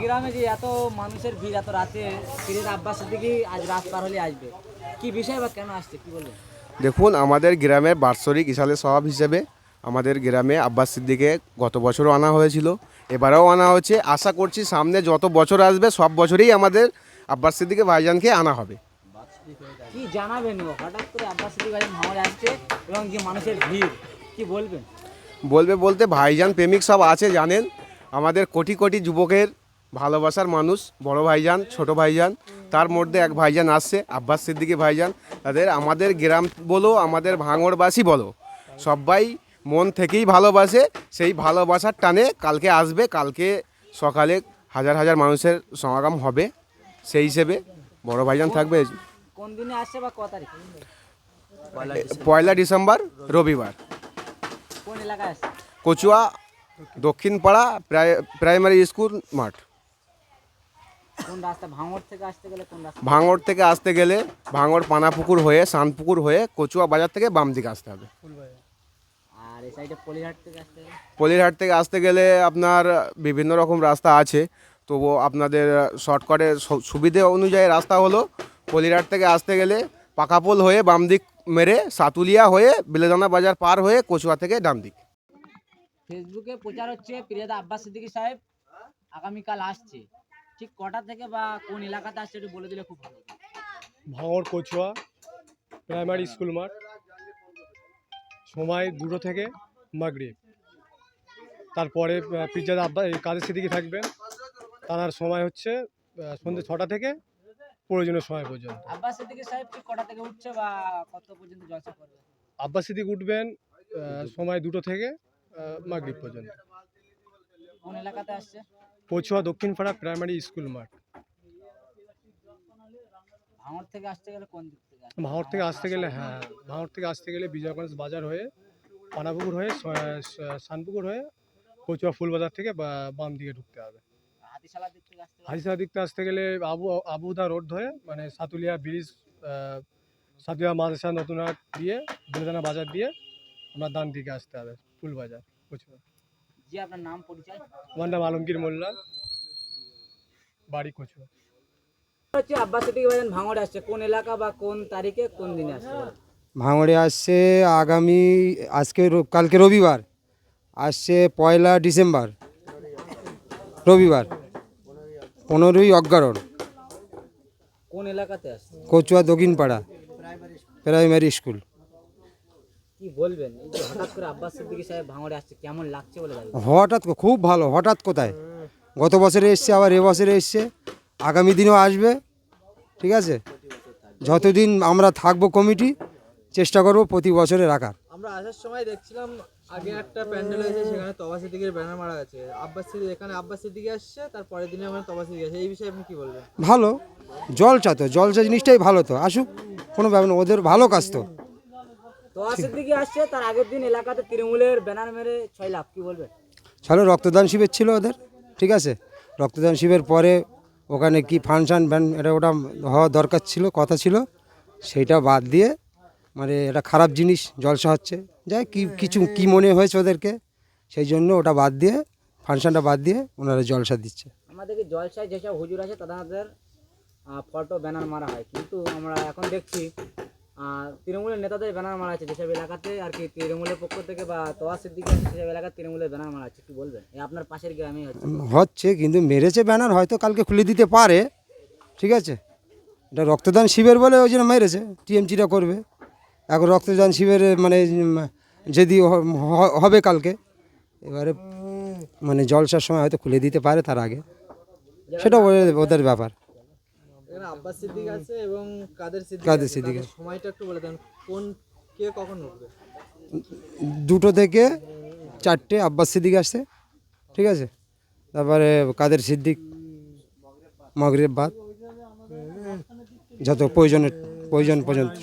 গ্রামে যে এত মানুষের ভিড় এত রাতে ফিরে আব্বাস দিকে আজ রাত পার হলে আসবে। কি বিষয় বা কেন আসছে কি বলবেন? দেখুন আমাদের গ্রামে বাৎসরিক ইসালের স্বভাব হিসেবে আমাদের গ্রামে আব্বাস সিদ্দিকে গত বছরও আনা হয়েছিল। এবারেও আনা হচ্ছে। আশা করছি সামনে যত বছর আসবে সব বছরেই আমাদের আব্বাস সিদ্দিকে ভাইজানকে আনা হবে। কি জানাবেন হঠাৎ করে আব্বাস সিদ্দিক ভাই ভাঙড়ে আসছে এবং যে মানুষের ভিড় কি বলবেন? বলবে বলতে ভাইজান প্রেমিক সব আছে জানেন। আমাদের কোটি কোটি যুবকের ভালোবাসার মানুষ বড় ভাইজান ছোট ভাইজান তার মধ্যে এক ভাইজান আসছে আব্বাস সিদ্দিকি ভাইজান তাদের আমাদের গ্রাম বলো আমাদের ভাঙড়বাসী বলো। সবাই মন থেকেই ভালোবাসে সেই ভালোবাসার টানে কালকে আসবে কালকে সকালে হাজার হাজার মানুষের সমাগম হবে সেই হিসেবে বড় ভাইজান থাকবে। কোন দিনে আসছে বা ক তারিখ? পয়লা ডিসেম্বর রবিবার। কোন এলাকায় আসছে? কচুয়া দক্ষিণপাড়া প্রাই- প্রাইমারি স্কুল মাঠ। কোন রাস্তা ভাঙড় থেকে আসতে গেলে কোন রাস্তা? ভাঙড় থেকে আসতে গেলে ভাঙড় পানাপুকুর হয়ে শানপুকুর হয়ে কচুয়া বাজার থেকে বাম দিকে আসতে হবে। আর এই সাইডে পলিহাট থেকে আসতে গেলে? পলিরহাট থেকে আসতে গেলে আপনার বিভিন্ন রকম রাস্তা আছে। তবু আপনাদের শর্টকাটের সু- সুবিধে অনুযায়ী রাস্তা হলো পলিরহাট থেকে আসতে গেলে পাকাপোল হয়ে বাম দিক মেরে সাতুলিয়া হয়ে বেলেদানা বাজার পার হয়ে কচুয়া থেকে ডান দিক। ফেসবুকে প্রচার হচ্ছে প্রিয়দা আব্বাস সিদ্দিকী সাহেব। আগামীকাল আসছে। ঠিক কটা থেকে বা কোন এলাকাতে আসছে একটু বলে দিলে খুব ভালো হতো। ভাঙড় কচুয়া প্রাইমারি স্কুল মাঠ সময় দুটো থেকে মাগরিব। তারপরে পিজ্জাদ আব্বা এই কাদের সিদ্দিকি থাকবেন। তার সময় হচ্ছে সন্ধ্যে ছটা থেকে প্রয়োজনীয় সময় পর্যন্ত। আব্বাস সিদ্দিকী সাহেব ঠিক কটা থেকে উঠছে বা কত পর্যন্ত জলসা করবে আব্বাস সিদ্দিক উঠবেন সময় দুটো থেকে মাগরিব পর্যন্ত। কোন এলাকাতে আসছে? কচুয়া দক্ষিণপাড়া প্রাইমারি স্কুল মাঠ। ভাঙড় থেকে আসতে গেলে কোন দিক থেকে ভাঙড় থেকে আসতে গেলে হ্যাঁ ভাঙড় থেকে আসতে গেলে বিজয়গঞ্জ বাজার হয়ে পানাপুকুর হয়ে স- স- শানপুকুর হয়ে কচুয়া ফুলবাজার থেকে বাম দিকে ঢুকতে হবে। হাতিশালার দিক থেকে আসতে গেলে? আবু আবুদা রোড ধরে মানে সাতুলিয়া ব্রিজ সাতুলিয়া মাদ্রাসা নতুনহাট দিয়ে বেলদানা বাজার দিয়ে আমরা ডান দিকে আসতে হবে ফুলবাজার কচুয়া জি আপনার নাম পরিচয়? আমার নাম আলমগীর মোল্লা বাড়ি কচুয়া। হচ্ছে আব্বাস সিদ্দিকী ভাইজান ভাঙড়ে আসছে। কোন এলাকা বা কোন তারিখে কোন দিনে আসছে? ভাঙড়ে আসছে আগামী আজকে র- কালকে রবিবার। আসছে পয়লা ডিসেম্বর। রবিবার। পনেরোই অজ্ঞারণ কোন এলাকাতে আসছে? কচুয়া দক্ষিণপাড়া। Primary school. কি বলবেন? এই যে হঠাৎ করে আব্বাস সিদ্দিকী সাহেব ভাঙড়ে আসছে কেমন লাগছে বলে দাবি? হঠাৎ ক- খুব ভালো হঠাৎ কোথায়? গত বছরে এসছে আবার এবছরে এসছে। আগামী দিনেও আসবে ঠিক আছে? যতদিন আমরা থাকব কমিটি চেষ্টা করব প্রতি বছরে রাখার। আমরা আসার সময় দেখছিলাম আগে একটা প্যান্ডেল হয়েছে সেখানে তবা সিদ্দিকের ব্যানার মারা আছে আব্বাস সিদ্দিক এখানে আব্বাস সিদ্দিকি আসছে তার পরের দিনে আমরা তবা সিদ্দিক আসছে এই বিষয়ে আপনি কি বলবেন? ভালো জলচা তো জলচা জিনিসটাই ভালো তো। আসুক কোনো ব্যাপার না ওদের ভালো কাজ তো। তো সিদ্দিকী আসছে তার আগের দিন এলাকাতে তৃণমূলের ব্যানার মেরে ছয় লাখ কি ছাড়ো রক্তদান শিবির ছিল ওদের ঠিক আছে? রক্তদান শিবির পরে ওখানে কি ফাংশন ব্যান এটা ওটা হওয়া দরকার ছিল কথা ছিল সেইটা বাদ দিয়ে মানে এটা খারাপ জিনিস জলসা হচ্ছে। যাই কি কিছু কি মনে হয়েছে ওদেরকে সেই জন্য ওটা বাদ দিয়ে ফাংশনটা বাদ দিয়ে ওনারা জলসা দিচ্ছে। আমাদেরকে জলসায় যেসব হুজুর আছে তাদের ফটো ব্যানার মারা হয়। কিন্তু আমরা এখন দেখছি তৃণমূলের নেতাদের ব্যানার মারা আছে যেসব এলাকাতে আর কি তৃণমূলের পক্ষ থেকে বা তোয়া সিদ্দিকি আছে সেসব এলাকায় তৃণমূলের ব্যানার মারা আছে কি বলবেন? আপনার পাশের গ্রামে হচ্ছে। হচ্ছে কিন্তু মেরেছে ব্যানার হয়তো কালকে খুলে দিতে পারে ঠিক আছে? এটা রক্তদান শিবির বলে ওই জন্য মেরেছে টিএমসিটা করবে। এখন রক্তদান শিবিরে মানে যদি হবে কালকে এবারে মানে জলসার সময় হয়তো খুলে দিতে পারে তার আগে। সেটা ওদের ব্যাপার। এখানে আব্বাস সিদ্দিক আছে এবং কাদের সিদ্দিক কাদের সিদ্দিক সময়টা একটু বলে দেন। কোন কে কখন উঠবে? দুটো থেকে চারটে আব্বাস সিদ্দিক আসছে। ঠিক আছে? তারপরে কাদের সিদ্দিক মগরেব বাদ। যত প্রয়োজনের প্রয়োজন পর্যন্ত।